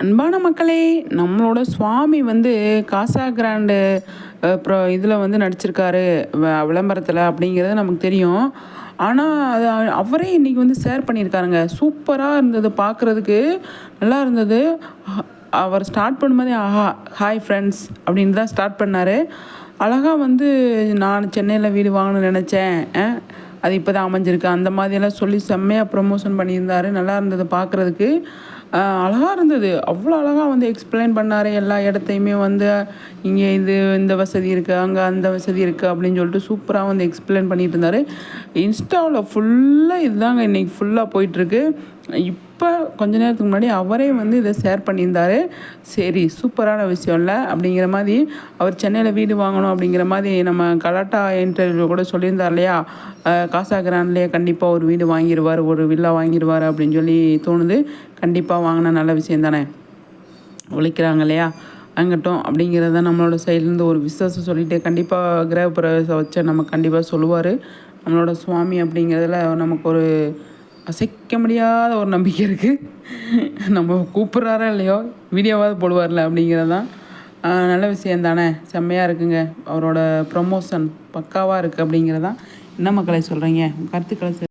அன்பான மக்களே நம்மளோட சுவாமி வந்து காசா கிராண்டு அப்புறம் இதில் வந்து நடிச்சிருக்காரு வ- விளம்பரத்தில் அப்படிங்கிறது நமக்கு தெரியும். ஆனால் அது அவரே இன்றைக்கி வந்து ஷேர் பண்ணியிருக்காருங்க. சூப்பராக இருந்தது பார்க்குறதுக்கு நல்லா இருந்தது. அவர் ஸ்டார்ட் பண்ணும்போதே ஆஹா ஹாய் ஃப்ரெண்ட்ஸ் அப்படின்னு தான் ஸ்டார்ட் பண்ணார். அழகாக வந்து நான் சென்னையில் வீடு வாங்கணும்னு நினச்சேன். அது இப்போ தான் அமைஞ்சிருக்கு. அந்த மாதிரியெல்லாம் சொல்லி செம்மையாக ப்ரொமோஷன் பண்ணியிருந்தாரு. நல்லா இருந்தது பார்க்குறதுக்கு அழகாக இருந்தது. அவ்வளோ அழகாக வந்து எக்ஸ்பிளைன் பண்ணார். எல்லா இடத்தையுமே வந்து இங்கே இது இந்த வசதி இருக்குது அங்கே அந்த வசதி இருக்குது அப்படின்னு சொல்லிட்டு சூப்பராக வந்து எக்ஸ்பிளைன் பண்ணிகிட்டு இருந்தார். இன்ஸ்டாவில் ஃபுல்லாக இதுதாங்க இன்றைக்கி ஃபுல்லாக போயிட்டுருக்கு. இப்போ கொஞ்ச நேரத்துக்கு முன்னாடி அவரே வந்து இதை ஷேர் பண்ணியிருந்தாரு. சரி சூப்பரான விஷயம் இல்லை அப்படிங்கிற மாதிரி அவர் சென்னையில் வீடு வாங்கணும் அப்படிங்கிற மாதிரி நம்ம கலாட்டா இன்டர்வியூ கூட சொல்லியிருந்தார் இல்லையா? காசா கிராண்ட்லேயே கண்டிப்பாக ஒரு வீடு வாங்கிடுவார் ஒரு வில்லா வாங்கிடுவார் அப்படின்னு சொல்லி தோணுது. கண்டிப்பாக வாங்கின நல்ல விஷயம் தானே? உழைக்கிறாங்க இல்லையா? வாங்கட்டும் அப்படிங்கிறத நம்மளோட சைட்லேருந்து ஒரு விசுவாசம் சொல்லிவிட்டு கண்டிப்பாக கிரகப்பிரவேசம் வச்ச நம்ம கண்டிப்பாக சொல்லுவார். நம்மளோட சுவாமி அப்படிங்கிறதுல நமக்கு ஒரு அசைக்க முடியாத ஒரு நம்பிக்கை இருக்குது நம்ம கூப்பிட்றாரா இல்லையோ? வீடியோவாவது போடுவார்ல அப்படிங்கிறது தான் நல்ல விஷயம் தானே? செம்மையாக இருக்குங்க. அவரோட ப்ரொமோஷன் பக்காவாக இருக்குது அப்படிங்கிறதான். என்ன மக்களை சொல்கிறீங்க கருத்துக்களை